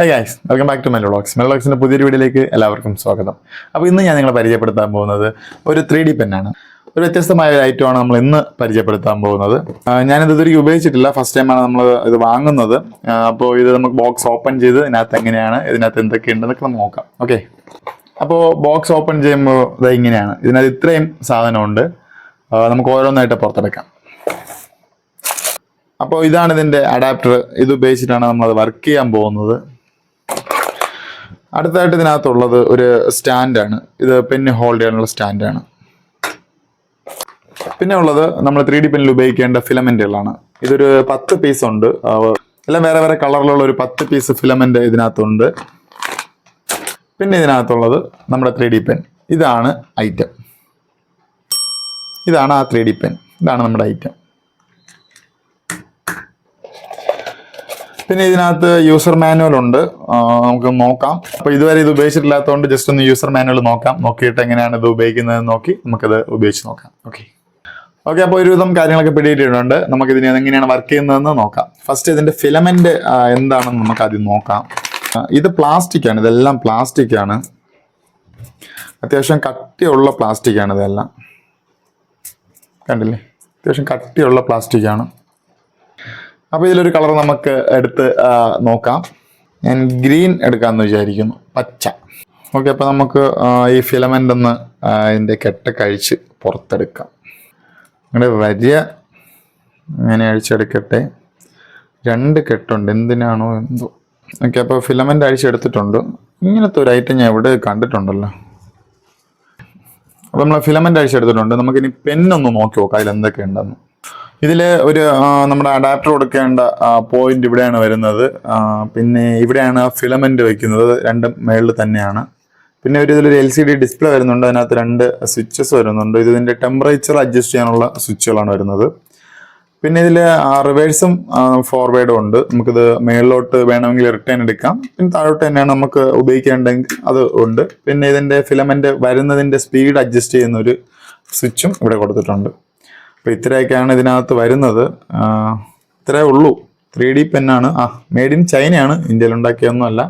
Hi guys welcome back to മെലോളോക്സ് മെലോളോക്സിന്റെ പുതിയൊരു വീഡിയോയിലേക്ക് എല്ലാവർക്കും സ്വാഗതം. അപ്പോൾ ഇന്ന് ഞാൻ നിങ്ങളെ പരിചയപ്പെടുത്താൻ പോകുന്നത് ഒരു ത്രീ ഡി പെന്നാണ് ഒരു വ്യത്യസ്തമായ ഒരു ഐറ്റമാണ് നമ്മൾ ഇന്ന് പരിചയപ്പെടുത്താൻ പോകുന്നത്. ഞാനിത് ഇതുവരെ ഉപയോഗിച്ചിട്ടില്ല. ഫസ്റ്റ് ടൈമാണ് നമ്മൾ ഇത് വാങ്ങുന്നത്. അപ്പോൾ ഇത് നമുക്ക് ബോക്സ് ഓപ്പൺ ചെയ്ത് ഇതിനകത്ത് എങ്ങനെയാണ് ഇതിനകത്ത് എന്തൊക്കെ ഉണ്ടെന്നൊക്കെ നമുക്ക് നോക്കാം. ഓക്കെ അപ്പോൾ ബോക്സ് ഓപ്പൺ ചെയ്യുമ്പോൾ ഇത് ഇങ്ങനെയാണ്. ഇതിനകത്ത് ഇത്രയും സാധനമുണ്ട്. നമുക്ക് ഓരോന്നായിട്ട് പുറത്തെടുക്കാം. അപ്പോൾ ഇതാണ് ഇതിന്റെ അഡാപ്റ്റർ ഇത് ഉപയോഗിച്ചിട്ടാണ് നമ്മളത് വർക്ക് ചെയ്യാൻ പോകുന്നത്. അടുത്തായിട്ട് ഇതിനകത്തുള്ളത് ഒരു സ്റ്റാൻഡാണ്. ഇത് പെന്ന് ഹോൾഡ് ചെയ്യാനുള്ള സ്റ്റാൻഡാണ്. പിന്നെ ഉള്ളത് നമ്മൾ ത്രീ ഡി പെന്നിൽ ഉപയോഗിക്കേണ്ട ഫിലമെന്റുകളാണ് ഇതൊരു പത്ത് പീസ് ഉണ്ട്. എല്ലാം വേറെ വേറെ കളറിലുള്ള ഒരു പത്ത് പീസ് ഫിലമെന്റ് ഇതിനകത്തുണ്ട്. പിന്നെ ഇതിനകത്തുള്ളത് നമ്മുടെ ത്രീ ഡി പെൻ ഇതാണ് ഐറ്റം ഇതാണ് ആ ത്രീ ഡി പെൻ ഇതാണ് നമ്മുടെ ഐറ്റം പിന്നെ ഇതിനകത്ത് യൂസർ മാനുവൽ ഉണ്ട്. നമുക്ക് നോക്കാം. അപ്പൊ ഇതുവരെ ഇത് ഉപയോഗിച്ചിട്ടില്ലാത്തതുകൊണ്ട് ജസ്റ്റ് ഒന്ന് യൂസർ മാനുവൽ നോക്കാം. നോക്കിയിട്ട് എങ്ങനെയാണ് ഇത് ഉപയോഗിക്കുന്നത് നോക്കി നമുക്കത് ഉപയോഗിച്ച് നോക്കാം. ഓക്കെ ഓക്കെ അപ്പോൾ ഒരുവിധം കാര്യങ്ങളൊക്കെ പിടിയിട്ടിട്ടുണ്ട്. നമുക്ക് ഇതിനെ എങ്ങനെയാണ് വർക്ക് ചെയ്യുന്നതെന്ന് നോക്കാം. ഫസ്റ്റ് ഇതിന്റെ ഫിലമെന്റ് എന്താണെന്ന് നമുക്ക് ആദ്യം നോക്കാം. ഇത് പ്ലാസ്റ്റിക് ആണ്. ഇതെല്ലാം പ്ലാസ്റ്റിക് ആണ്. അത്യാവശ്യം കട്ടിയുള്ള പ്ലാസ്റ്റിക് ആണ് ഇതെല്ലാം. കണ്ടില്ലേ? അത്യാവശ്യം കട്ടിയുള്ള പ്ലാസ്റ്റിക് ആണ്. അപ്പോൾ ഇതിലൊരു കളർ നമുക്ക് എടുത്ത് നോക്കാം. ഞാൻ ഗ്രീൻ എടുക്കാമെന്ന് വിചാരിക്കുന്നു. പച്ച. ഓക്കെ അപ്പോൾ നമുക്ക് ഈ ഫിലമെന്റ് ഒന്ന് ഇതിന്റെ കെട്ട കഴിച്ച് പുറത്തെടുക്കാം. അങ്ങനെ വലിയ ഇങ്ങനെ അഴിച്ചെടുക്കട്ടെ. രണ്ട് കെട്ടുണ്ട്. എന്തിനാണോ എന്തോ. ഓക്കെ അപ്പോൾ ഫിലമെന്റ് അഴിച്ചെടുത്തിട്ടുണ്ട്. ഇങ്ങനത്തെ ഒരു ഐറ്റം ഞാൻ ഇവിടെ കണ്ടിട്ടുണ്ടല്ലോ. അപ്പോൾ നമ്മൾ ഫിലമെന്റ് അഴിച്ചെടുത്തിട്ടുണ്ട്. നമുക്കിനി പെന്നൊന്ന് നോക്കി നോക്കാം അതിൽ എന്തൊക്കെ ഉണ്ടെന്ന് ഇതിൽ ഒരു നമ്മുടെ അഡാപ്റ്റർ കൊടുക്കേണ്ട പോയിന്റ് ഇവിടെയാണ് വരുന്നത്. പിന്നെ ഇവിടെയാണ് ഫിലമെന്റ് വെക്കുന്നത്. രണ്ടും മേളിൽ തന്നെയാണ്. പിന്നെ ഒരു ഇതിലൊരു എൽ സി ഡി ഡിസ്പ്ലേ വരുന്നുണ്ട്. അതിനകത്ത് രണ്ട് സ്വിച്ചസ് വരുന്നുണ്ട്. ഇത് ഇതിന്റെ ടെമ്പറേച്ചർ അഡ്ജസ്റ്റ് ചെയ്യാനുള്ള സ്വിച്ചുകളാണ് വരുന്നത്. പിന്നെ ഇതിൽ റിവേഴ്സും ഫോർവേഡും ഉണ്ട്. നമുക്കിത് മേളിലോട്ട് വേണമെങ്കിൽ റിട്ടേൺ എടുക്കാം. പിന്നെ താഴോട്ട് തന്നെയാണ് നമുക്ക് ഉപയോഗിക്കേണ്ടെങ്കിൽ അത് ഉണ്ട്. പിന്നെ ഇതിന്റെ ഫിലമെന്റ് വരുന്നതിന്റെ സ്പീഡ് അഡ്ജസ്റ്റ് ചെയ്യുന്ന ഒരു സ്വിച്ചും ഇവിടെ കൊടുത്തിട്ടുണ്ട്. അപ്പോൾ ഇത്രയൊക്കെയാണ് ഇതിനകത്ത് വരുന്നത്. ഇത്രേ ഉള്ളൂ. ത്രീ ഡി പെന്നാണ് ആ മെയ്ഡ് ഇൻ ചൈനയാണ്. ഇന്ത്യയിൽ ഉണ്ടാക്കിയൊന്നുമല്ല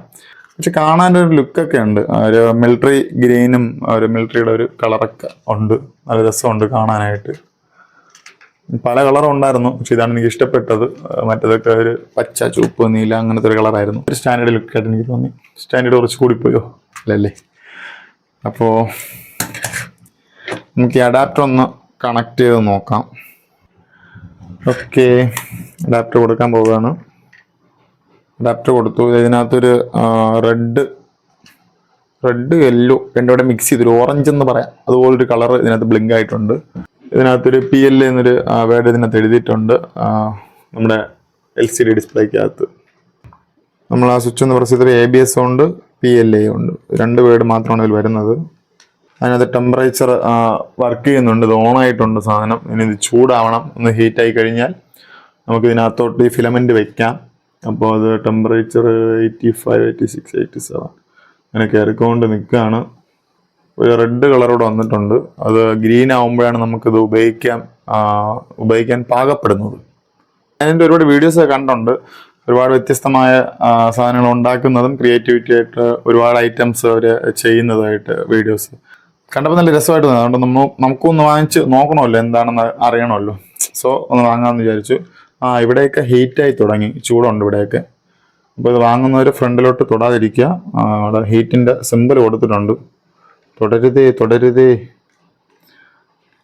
പക്ഷെ കാണാൻ ഒരു ലുക്കൊക്കെ ഉണ്ട്. ഒരു മിലിറ്ററി ഗ്രീനും ഒരു മിലിറ്ററിയുടെ ഒരു കളറൊക്കെ ഉണ്ട്. നല്ല രസമുണ്ട് കാണാനായിട്ട്. പല കളറും ഉണ്ടായിരുന്നു. പക്ഷെ ഇതാണ് എനിക്ക് ഇഷ്ടപ്പെട്ടത്. മറ്റേതൊക്കെ ഒരു പച്ച ചുവപ്പ് നീല അങ്ങനത്തെ ഒരു കളറായിരുന്നു ഒരു സ്റ്റാൻഡേർഡ് ലുക്കായിട്ട് എനിക്ക് തോന്നി. സ്റ്റാൻഡേർഡ് കുറച്ച് കൂടിപ്പോയോ? അല്ലല്ലേ അപ്പോൾ നമുക്ക് അഡാപ്റ്റർ ഒന്ന് കണക്ട് ചെയ്ത് നോക്കാം. ഓക്കെ അഡാപ്റ്റർ കൊടുക്കാൻ പോവുകയാണ്. അഡാപ്റ്റർ കൊടുത്തു. ഇതിനകത്തൊരു റെഡ് റെഡ് യെല്ലോ രണ്ടും കൂടെ മിക്സ് ചെയ്തൊരു ഓറഞ്ച് എന്ന് പറയാം. അതുപോലൊരു കളർ ഇതിനകത്ത് ബ്ലിങ്ക് ആയിട്ടുണ്ട്. ഇതിനകത്തൊരു പി എൽ എന്നൊരു വേർഡ് ഇതിനകത്ത് എഴുതിയിട്ടുണ്ട്. നമ്മുടെ എൽ സി ഡി ഡിസ്പ്ലേക്കകത്ത്. നമ്മൾ ആ സ്വിച്ച് എന്ന് പ്രസ് ചെയ്തപ്പോൾ എ ബി എസ് ഉണ്ട് പി എൽ എ ഉണ്ട്. രണ്ട് വേർഡ് മാത്രമാണ് ഇതിൽ വരുന്നത്. അതിനകത്ത് ടെമ്പറേച്ചർ വർക്ക് ചെയ്യുന്നുണ്ട് ഇത് ഓണായിട്ടുണ്ട് സാധനം. ഇനി ഇത് ചൂടാവണം ഒന്ന് ഹീറ്റായി കഴിഞ്ഞാൽ നമുക്ക് ഇതിനകത്തോട്ട് ഈ ഫിലമെന്റ് വെക്കാം. അപ്പോൾ അത് temperature eighty five eighty six eighty seven അങ്ങനെ കയറിക്കൊണ്ട് നിൽക്കുകയാണ്. ഒരു റെഡ് കളറോടെ വന്നിട്ടുണ്ട്. അത് ഗ്രീൻ ആവുമ്പോഴാണ് നമുക്കിത് ഉപയോഗിക്കാൻ ഉപയോഗിക്കാൻ പാകപ്പെടുന്നത്. അതിന്റെ ഒരുപാട് വീഡിയോസ് കണ്ടുണ്ട് ഒരുപാട് വ്യത്യസ്തമായ സാധനങ്ങൾ ഉണ്ടാക്കുന്നതും ക്രിയേറ്റിവിറ്റി ആയിട്ട് ഒരുപാട് ഐറ്റംസ് അവർ ചെയ്യുന്നതായിട്ട് വീഡിയോസ് കണ്ടപ്പോൾ നല്ല രസമായിട്ട് തന്നെ. അതുകൊണ്ട് നമ്മൾ നമുക്കൊന്ന് വാങ്ങിച്ച് നോക്കണമല്ലോ എന്താണെന്ന് അറിയണമല്ലോ. സോ ഒന്ന് വാങ്ങാമെന്ന് വിചാരിച്ചു. ആ ഇവിടെയൊക്കെ ഹീറ്റായി തുടങ്ങി. ചൂടുണ്ട് ഇവിടെയൊക്കെ. അപ്പോൾ ഇത് വാങ്ങുന്നവർ ഫ്രണ്ടിലോട്ട് തൊടാതിരിക്കുക. അവിടെ ഹീറ്റിന്റെ സിമ്പിൾ കൊടുത്തിട്ടുണ്ട്. തുടരുതേ തുടരുതേ.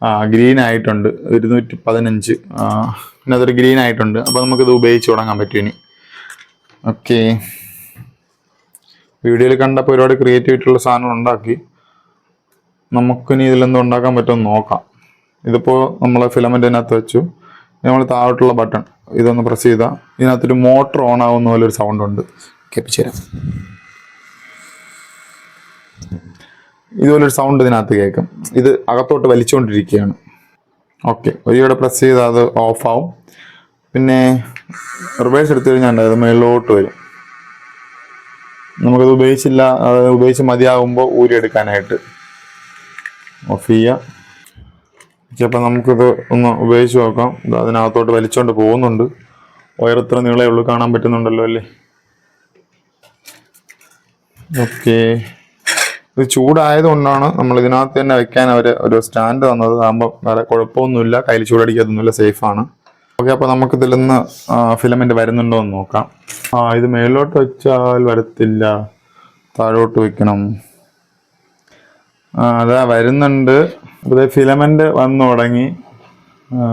ആ ഗ്രീൻ ആയിട്ടുണ്ട്. ഇരുന്നൂറ്റി പതിനഞ്ച് പിന്നെ അതൊരു ഗ്രീൻ ആയിട്ടുണ്ട്. അപ്പോൾ നമുക്കിത് ഉപയോഗിച്ച് തുടങ്ങാൻ പറ്റും ഇനി. ഓക്കെ വീഡിയോയിൽ കണ്ടപ്പോൾ ഒരുപാട് ക്രിയേറ്റീവ് ആയിട്ടുള്ള സാധനങ്ങൾ ഉണ്ടാക്കി. നമുക്കിനി ഇതിലെന്തോ ഉണ്ടാക്കാൻ പറ്റുമെന്ന് നോക്കാം. ഇതിപ്പോൾ നമ്മൾ ഫിലമെന്റിനകത്ത് വെച്ചു. നമ്മൾ താഴോട്ടുള്ള ബട്ടൺ ഇതൊന്ന് പ്രസ് ചെയ്താൽ ഇതിനകത്തൊരു മോട്ടർ ഓൺ ആവുന്ന പോലെ ഒരു സൗണ്ട് ഉണ്ട്. കേൾപ്പിച്ചു തരാം. ഇതുപോലൊരു സൗണ്ട് ഇതിനകത്ത് കേൾക്കും. ഇത് അകത്തോട്ട് വലിച്ചുകൊണ്ടിരിക്കുകയാണ്. ഓക്കെ ഇവിടെ പ്രസ് ചെയ്താൽ അത് ഓഫ് ആവും. പിന്നെ റിവേഴ്സ് എടുത്തു കഴിഞ്ഞാൽ അത് മേളിലോട്ട് വരും. നമുക്കത് ഉപയോഗിച്ചില്ല ഉപയോഗിച്ച് മതിയാകുമ്പോൾ ഊരിയെടുക്കാനായിട്ട് ഓഫ് ചെയ്യുക ചിലപ്പോൾ നമുക്കിത് ഒന്ന് ഉപയോഗിച്ച് നോക്കാം. ഇത് അതിനകത്തോട്ട് വലിച്ചുകൊണ്ട് പോകുന്നുണ്ട്. വയർ നീളേ ഉള്ളൂ കാണാൻ പറ്റുന്നുണ്ടല്ലോ അല്ലേ? ഓക്കെ. ഇത് ചൂടായതുകൊണ്ടാണ് നമ്മൾ ഇതിനകത്ത് തന്നെ വെക്കാൻ അവർ ഒരു സ്റ്റാൻഡ് തന്നത്. ആകുമ്പോൾ വേറെ കുഴപ്പമൊന്നുമില്ല. കയ്യിൽ ചൂടടിക്കാതൊന്നുമില്ല സേഫാണ്. ഓക്കെ അപ്പോൾ നമുക്ക് ഇതിൽ നിന്ന് ഫിലമെന്റ് വരുന്നുണ്ടോ എന്ന് നോക്കാം. ആ ഇത് മേലോട്ട് വെച്ചാൽ വരത്തില്ല. താഴോട്ട് വെക്കണം. അതാ വരുന്നുണ്ട്. അപ്പോൾ ഫിലമെന്റ് വന്നു തുടങ്ങി.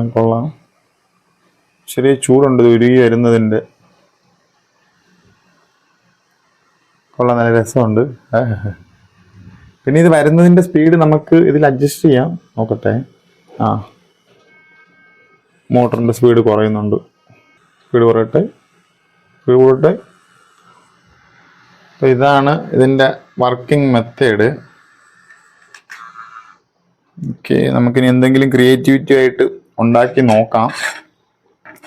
കൊള്ളാം. ചെറിയ ചൂടുണ്ട് ഉരുകി വരുന്നതിന്റെ കൊള്ളാം നല്ല രസമുണ്ട്. പിന്നെ ഇത് വരുന്നതിന്റെ സ്പീഡ് നമുക്ക് ഇതിൽ അഡ്ജസ്റ്റ് ചെയ്യാം. നോക്കട്ടെ. ആ. മോട്ടറിന്റെ സ്പീഡ് കുറയുന്നുണ്ട്. സ്പീഡ് കുറയട്ടെ. സ്പീഡ് കൂടട്ടെ. അപ്പോൾ ഇതാണ് ഇതിന്റെ വർക്കിംഗ് മെത്തേഡ്. ഓക്കെ നമുക്കിനി എന്തെങ്കിലും ക്രിയേറ്റിവിറ്റി ആയിട്ട് ഉണ്ടാക്കി നോക്കാം.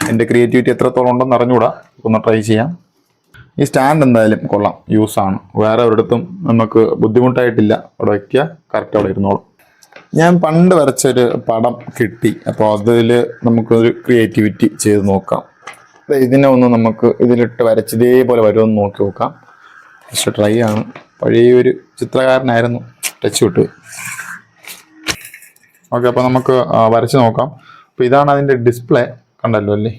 എന്റെ ക്രിയേറ്റിവിറ്റി എത്രത്തോളം ഉണ്ടെന്ന് അറിഞ്ഞുകൂടാ? ഒന്ന് ട്രൈ ചെയ്യാം. ഈ സ്റ്റാൻഡ് എന്തായാലും കൊള്ളാം. യൂസ് ആണ്. വേറെ ഒരിടത്തും നമുക്ക് ബുദ്ധിമുട്ടായിട്ടില്ല. അവിടെ വയ്ക്കുക കറക്റ്റ് അവിടെ ഇരുന്നോളും. ഞാൻ പണ്ട് വരച്ചൊരു പടം കിട്ടി. അപ്പോൾ അതിൽ നമുക്കൊരു ക്രിയേറ്റിവിറ്റി ചെയ്ത് നോക്കാം. ഇതിനെ ഒന്ന് നമുക്ക് ഇതിലിട്ട് വരച്ച് ഇതേപോലെ വരുമെന്ന് നോക്കി നോക്കാം. പക്ഷെ ട്രൈ ആണ്. പഴയ ഒരു ചിത്രകാരനായിരുന്നു. ടച്ച് വിട്ടു. ഓക്കെ അപ്പോൾ നമുക്ക് വരച്ച് നോക്കാം. അപ്പോൾ ഇതാണ് അതിന്റെ ഡിസ്പ്ലേ. കണ്ടല്ലോ അല്ലേ?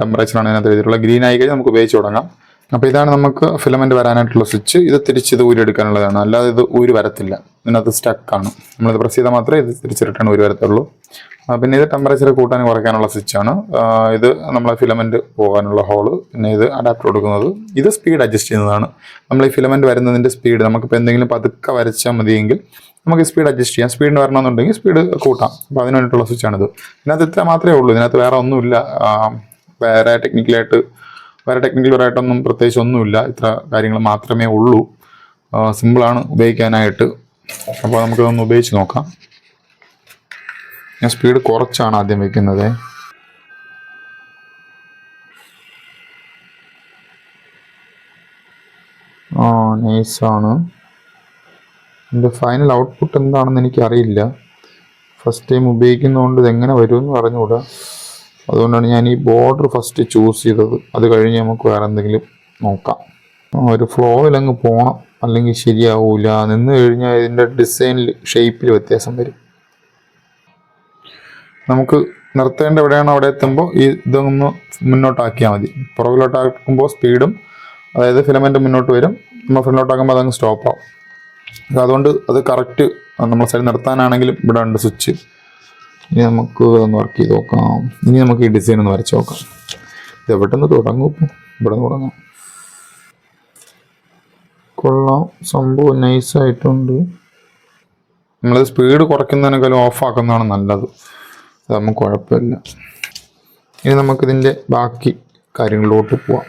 ടെമ്പറേച്ചറാണ് ഇതിനകത്ത് എഴുതിയിട്ടുള്ളത്. ഗ്രീൻ ആയി കഴിഞ്ഞാൽ നമുക്ക് ഉപയോഗിച്ച് തുടങ്ങാം. അപ്പോൾ ഇതാണ് നമുക്ക് ഫിലമെന്റ് വരാനായിട്ടുള്ള സ്വിച്ച് ഇത് തിരിച്ച് ഇത് ഊരിയെടുക്കാനുള്ളതാണ്. അല്ലാതെ ഇത് ഊരി വരത്തില്ല. ഇതിനകത്ത് സ്റ്റക്കാണ് നമ്മളിത് പ്രസ് ചെയ്താൽ മാത്രമേ ഇത് തിരിച്ച് റിട്ടേൺ ഊരി വരത്തുള്ളൂ. പിന്നെ ഇത് ടെമ്പറേച്ചർ കൂട്ടാനും കുറയ്ക്കാനുള്ള സ്വിച്ചാണ് ഇത് നമ്മളെ ഫിലമെന്റ് പോകാനുള്ള ഹോൾ പിന്നെ ഇത് അഡാപ്റ്റർ കൊടുക്കുന്നത്. ഇത് സ്പീഡ് അഡ്ജസ്റ്റ് ചെയ്യുന്നതാണ്. നമ്മൾ ഈ ഫിലമെന്റ് വരുന്നതിന്റെ സ്പീഡ് നമുക്കിപ്പോൾ എന്തെങ്കിലും പതുക്കെ വരച്ചാൽ മതിയെങ്കിൽ നമുക്ക് സ്പീഡ് അഡ്ജസ്റ്റ് ചെയ്യാം. സ്പീഡിന് വരണമെന്നുണ്ടെങ്കിൽ സ്പീഡ് കൂട്ടാം. അപ്പോൾ അതിന് വേണ്ടിയിട്ടുള്ള സ്വിച്ചാണിത് ഇതിനകത്ത് ഇത്ര മാത്രമേ ഉള്ളൂ. ഇതിനകത്ത് വേറെ ഒന്നുമില്ല. വേറെ ടെക്നിക്കലായിട്ട് വേറെ ടെക്നിക്കലായിട്ടൊന്നും പ്രത്യേകിച്ച് ഒന്നുമില്ല. ഇത്ര കാര്യങ്ങൾ മാത്രമേ ഉള്ളൂ. സിമ്പിളാണ് ഉപയോഗിക്കാനായിട്ട്. അപ്പോൾ നമുക്കിതൊന്ന് ഉപയോഗിച്ച് നോക്കാം. ഞാൻ സ്പീഡ് കുറച്ചാണ് ആദ്യം വെക്കുന്നത്. ആ നൈസാണ് എന്റെ ഫൈനൽ ഔട്ട്പുട്ട് എന്താണെന്ന് എനിക്കറിയില്ല. ഫസ്റ്റ് ടൈം ഉപയോഗിക്കുന്നതുകൊണ്ട് ഇതെങ്ങനെ വരുമെന്ന് പറഞ്ഞുകൂടാ അതുകൊണ്ടാണ് ഞാൻ ഈ ബോർഡർ ഫസ്റ്റ് ചൂസ് ചെയ്തത്. അത് കഴിഞ്ഞ് നമുക്ക് വേറെ എന്തെങ്കിലും നോക്കാം. ഒരു ഫ്ലോയിൽ അങ്ങ് പോകണം അല്ലെങ്കിൽ ശരിയാവൂല. നിന്ന് കഴിഞ്ഞാൽ ഇതിന്റെ ഡിസൈനിൽ ഷേപ്പിൽ വ്യത്യാസം വരും. നമുക്ക് നിർത്തേണ്ട എവിടെയാണോ അവിടെ എത്തുമ്പോൾ ഈ ഇതൊന്ന് മുന്നോട്ടാക്കിയാൽ മതി. പുറകിലോട്ടാക്കുമ്പോൾ സ്പീഡും അതായത് ഫിലമെന്റ് മുന്നോട്ട് വരും. നമ്മൾ ഫ്രണ്ടിലോട്ടാക്കുമ്പോൾ അതങ്ങ് സ്റ്റോപ്പ് ആവും. അതുകൊണ്ട് അത് കറക്റ്റ് നമ്മൾ സൈഡ് നിർത്താനാണെങ്കിലും ഇവിടെ ഉണ്ട് സ്വിച്ച് ഇനി നമുക്ക് ഒന്ന് വർക്ക് ചെയ്ത് നോക്കാം. ഇനി നമുക്ക് ഈ ഡിസൈൻ ഒന്ന് വരച്ച് നോക്കാം. ഇത് എവിടെ നിന്ന് തുടങ്ങും ഇവിടെ നിന്ന് തുടങ്ങാം. കൊള്ളാം. സംഭവം നൈസായിട്ടുണ്ട് നമ്മൾ സ്പീഡ് കുറയ്ക്കുന്നതിനേക്കാളും ഓഫ് ആക്കുന്നതാണ് നല്ലത്. അത് നമുക്ക് കുഴപ്പമില്ല. ഇനി നമുക്കിതിന്റെ ബാക്കി കാര്യങ്ങളിലോട്ട് പോവാം.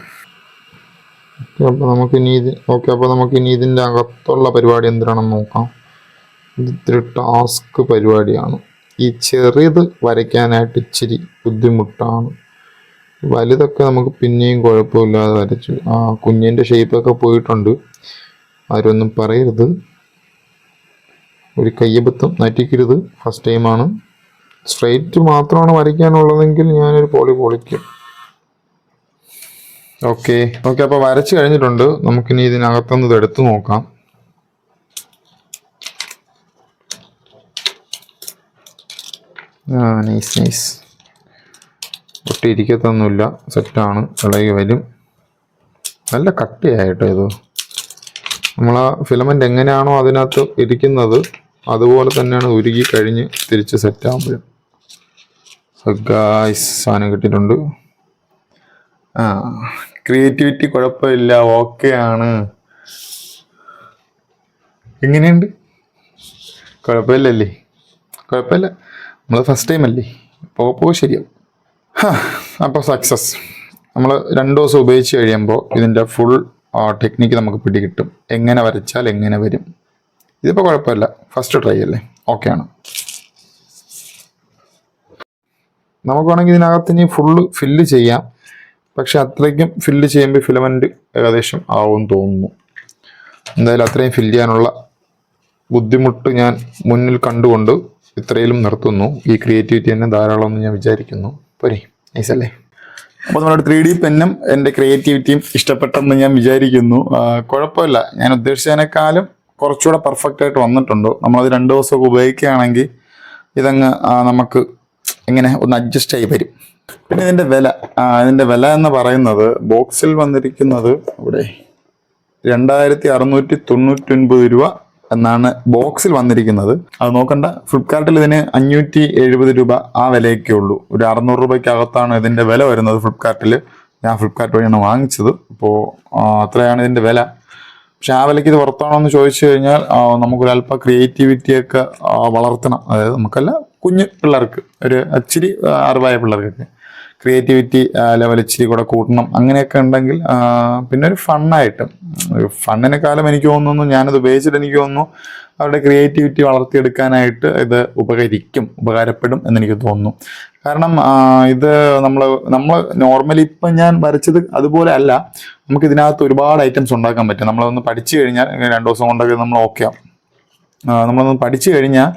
അപ്പോൾ നമുക്ക് ഇനി ഇത് ഓക്കെ അപ്പോൾ നമുക്ക് ഇനി ഇതിന്റെ അകത്തുള്ള പരിപാടി എന്തിനാണെന്ന് നോക്കാം. ഇത് ടാസ്ക് പരിപാടിയാണ്. ഈ ചെറിയത് വരയ്ക്കാനായിട്ട് ഇച്ചിരി ബുദ്ധിമുട്ടാണ്. വലുതൊക്കെ നമുക്ക് പിന്നെയും കുഴപ്പമില്ലാതെ വരച്ചു. ആ കുഞ്ഞിന്റെ ഷേപ്പൊക്കെ പോയിട്ടുണ്ട്. ആരൊന്നും പറയരുത്. ഒരു കയ്യബദ്ധം നറ്റിക്കരുത്. ഫസ്റ്റ് ടൈമാണ് സ്ട്രെയിറ്റ് മാത്രമാണ് വരയ്ക്കാനുള്ളതെങ്കിൽ ഞാനൊരു പോളി പൊളിക്കും. ഓക്കെ. ഓക്കെ അപ്പോൾ വരച്ച് കഴിഞ്ഞിട്ടുണ്ട്. നമുക്കിനി ഇതിനകത്തുനിന്ന് ഇത് എടുത്തു നോക്കാം. നൈസ് നൈസ് ഒട്ടി ഇരിക്കത്തൊന്നുമില്ല സെറ്റാണ്. ഇളകി വരും. നല്ല കട്ടിയായിട്ടോ ഇത്. നമ്മൾ ആ ഫിലമെന്റ് എങ്ങനെയാണോ അതിനകത്ത് ഇരിക്കുന്നത് അതുപോലെ തന്നെയാണ് ഉരുകി കഴിഞ്ഞ് തിരിച്ച് സെറ്റ് ഗായ്സ് സാധനം കിട്ടിയിട്ടുണ്ട്. ആ ക്രിയേറ്റിവിറ്റി കുഴപ്പമില്ല ഓക്കെ ആണ്. എങ്ങനെയുണ്ട്? കുഴപ്പമില്ലല്ലേ? കുഴപ്പമില്ല. നമ്മൾ ഫസ്റ്റ് ടൈം അല്ലേ? പോ പോ ശരിയാവും. അപ്പോൾ സക്സസ് നമ്മൾ രണ്ട് ദിവസം ഉപയോഗിച്ച് കഴിയുമ്പോൾ ഇതിന്റെ ഫുൾ ടെക്നിക്ക് നമുക്ക് പിടികിട്ടും. എങ്ങനെ വരച്ചാൽ എങ്ങനെ വരും? ഇതിപ്പോൾ കുഴപ്പമില്ല. ഫസ്റ്റ് ട്രൈ അല്ലേ? ഓക്കെയാണ് നമുക്ക് വേണമെങ്കിൽ ഇതിനകത്ത് ഇനി ഫുള്ള് ഫില്ല് ചെയ്യാം. പക്ഷെ അത്രയ്ക്കും ഫില്ല് ചെയ്യുമ്പോൾ ഫിലമെന്റ് ഏകദേശം ആവും തോന്നുന്നു. എന്തായാലും അത്രയും ഫില്ല് ചെയ്യാനുള്ള ബുദ്ധിമുട്ട് ഞാൻ മുന്നിൽ കണ്ടുകൊണ്ട് ഇത്രയിലും നിർത്തുന്നു. ഈ ക്രിയേറ്റിവിറ്റി തന്നെ ധാരാളം എന്ന് ഞാൻ വിചാരിക്കുന്നു. പോരെ നൈസല്ലേ അപ്പോൾ നമ്മുടെ ത്രീ ഡി പെന്നും എന്റെ ക്രിയേറ്റിവിറ്റിയും ഇഷ്ടപ്പെട്ടെന്ന് ഞാൻ വിചാരിക്കുന്നു. കുഴപ്പമില്ല. ഞാൻ ഉദ്ദേശിച്ചതിനേക്കാളും കുറച്ചുകൂടെ പെർഫെക്റ്റ് ആയിട്ട് വന്നിട്ടുണ്ട്. നമ്മളത് രണ്ട് ദിവസമൊക്കെ ഉപയോഗിക്കുകയാണെങ്കിൽ ഇതങ്ങ് നമുക്ക് ഇങ്ങനെ ഒന്ന് അഡ്ജസ്റ്റ് ആയി വരും. പിന്നെ ഇതിന്റെ വില ഇതിന്റെ വില എന്ന് പറയുന്നത് ബോക്സിൽ വന്നിരിക്കുന്നത് ഇവിടെ രണ്ടായിരത്തി അറുന്നൂറ്റി തൊണ്ണൂറ്റി ഒൻപത് രൂപ എന്നാണ് ബോക്സിൽ വന്നിരിക്കുന്നത്. അത് നോക്കണ്ട ഫ്ലിപ്കാർട്ടിൽ ഇതിന് അഞ്ഞൂറ്റി എഴുപത് രൂപ ആ വിലയൊക്കെ ഉള്ളൂ. ഒരു അറുന്നൂറ് രൂപയ്ക്കകത്താണ് ഇതിന്റെ വില വരുന്നത് ഫ്ലിപ്കാർട്ടിൽ. ഞാൻ ഫ്ലിപ്കാർട്ട് വഴിയാണ് വാങ്ങിച്ചത്. അപ്പോൾ അത്രയാണ് ഇതിന്റെ വില. പക്ഷേ ആ വിലയ്ക്ക് ഇത് പുറത്താണോ എന്ന് ചോദിച്ചു കഴിഞ്ഞാൽ ആ, നമുക്കൊരു അല്പം ക്രിയേറ്റിവിറ്റിയൊക്കെ വളർത്തണം. അതായത് നമുക്കല്ല കുഞ്ഞു പിള്ളേർക്ക് ഒരു ഇച്ചിരി ആ, അറിവായ പിള്ളേർക്കൊക്കെ. ക്രിയേറ്റിവിറ്റി ലെവൽ ഇച്ചിരി കൂടെ കൂട്ടണം. അങ്ങനെയൊക്കെ ഉണ്ടെങ്കിൽ പിന്നെ ഒരു ഫണ്ണായിട്ട് ഒരു ഫണ്ണിനെക്കാലം എനിക്ക് തോന്നുന്നു ഞാനത് ഉപയോഗിച്ചിട്ട് എനിക്ക് തോന്നുന്നു അവരുടെ ക്രിയേറ്റിവിറ്റി വളർത്തിയെടുക്കാനായിട്ട് ഇത് ഉപകരിക്കും ഉപകാരപ്പെടും എന്നെനിക്ക് തോന്നുന്നു. കാരണം ഇത് നമ്മൾ നമ്മൾ നോർമലി ഇപ്പം ഞാൻ വരച്ചത് അതുപോലെ അല്ല നമുക്ക് ഇതിനകത്ത് ഒരുപാട് ഐറ്റംസ് ഉണ്ടാക്കാൻ പറ്റും. നമ്മളൊന്ന് പഠിച്ചു കഴിഞ്ഞാൽ രണ്ട് ദിവസം കൊണ്ടൊക്കെ നമ്മൾ ഓക്കെ നമ്മളൊന്ന് പഠിച്ചു കഴിഞ്ഞാൽ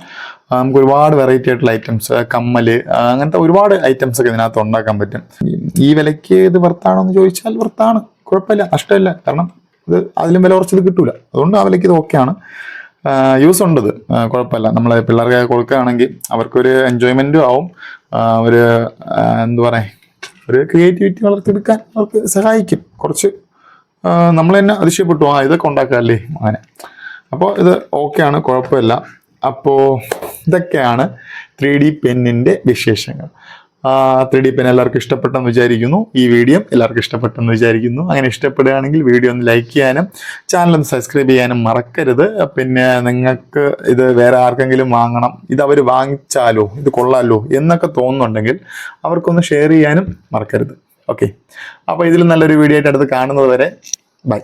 നമുക്ക് ഒരുപാട് വെറൈറ്റി ആയിട്ടുള്ള ഐറ്റംസ് കമ്മൽ അങ്ങനത്തെ ഒരുപാട് ഐറ്റംസ് ഒക്കെ ഇതിനകത്ത് ഉണ്ടാക്കാൻ പറ്റും. ഈ- വിലയ്ക്ക് ഇത് വർത്താണ് എന്ന് ചോദിച്ചാൽ വർത്താണ് കുഴപ്പമില്ല നഷ്ടമില്ല. കാരണം ഇത് അതിലും വില കുറച്ചത് കിട്ടൂല. അതുകൊണ്ട് ആ വിലയ്ക്ക് ഇത് ഓക്കെയാണ് യൂസ് ഉണ്ട് ഇത്. കുഴപ്പമില്ല. നമ്മൾ പിള്ളേർക്ക് കൊടുക്കുകയാണെങ്കിൽ അവർക്കൊരു എൻജോയ്മെന്റും ആവും. ഒരു എന്താ പറയുക പറയാ ഒരു ക്രിയേറ്റിവിറ്റി വളർത്തിയെടുക്കാൻ അവർക്ക് സഹായിക്കും. കുറച്ച് നമ്മൾ തന്നെ അതിശയപ്പെട്ടു. ആ ഇതൊക്കെ ഉണ്ടാക്കാമല്ലേ അങ്ങനെ. അപ്പോൾ ഇത് ഓക്കെയാണ് കുഴപ്പമില്ല. അപ്പോൾ ഇതൊക്കെയാണ് ത്രീ ഡി പെന്നിന്റെ വിശേഷങ്ങൾ. ത്രീ ഡി പെൻ എല്ലാവർക്കും ഇഷ്ടപ്പെട്ടെന്ന് വിചാരിക്കുന്നു. ഈ വീഡിയോ എല്ലാവർക്കും ഇഷ്ടപ്പെട്ടെന്ന് വിചാരിക്കുന്നു. അങ്ങനെ ഇഷ്ടപ്പെടുകയാണെങ്കിൽ വീഡിയോ ഒന്ന് ലൈക്ക് ചെയ്യാനും ചാനൽ ഒന്ന് സബ്സ്ക്രൈബ് ചെയ്യാനും മറക്കരുത്. പിന്നെ നിങ്ങൾക്ക് ഇത് വേറെ ആർക്കെങ്കിലും വാങ്ങണം ഇത് അവർ വാങ്ങിച്ചാലോ ഇത് കൊള്ളാലോ എന്നൊക്കെ തോന്നുന്നുണ്ടെങ്കിൽ അവർക്കൊന്ന് ഷെയർ ചെയ്യാനും മറക്കരുത്. ഓക്കെ അപ്പോൾ ഇതിൽ നല്ലൊരു വീഡിയോ ആയിട്ട് അടുത്ത് കാണുന്നത് വരെ ബൈ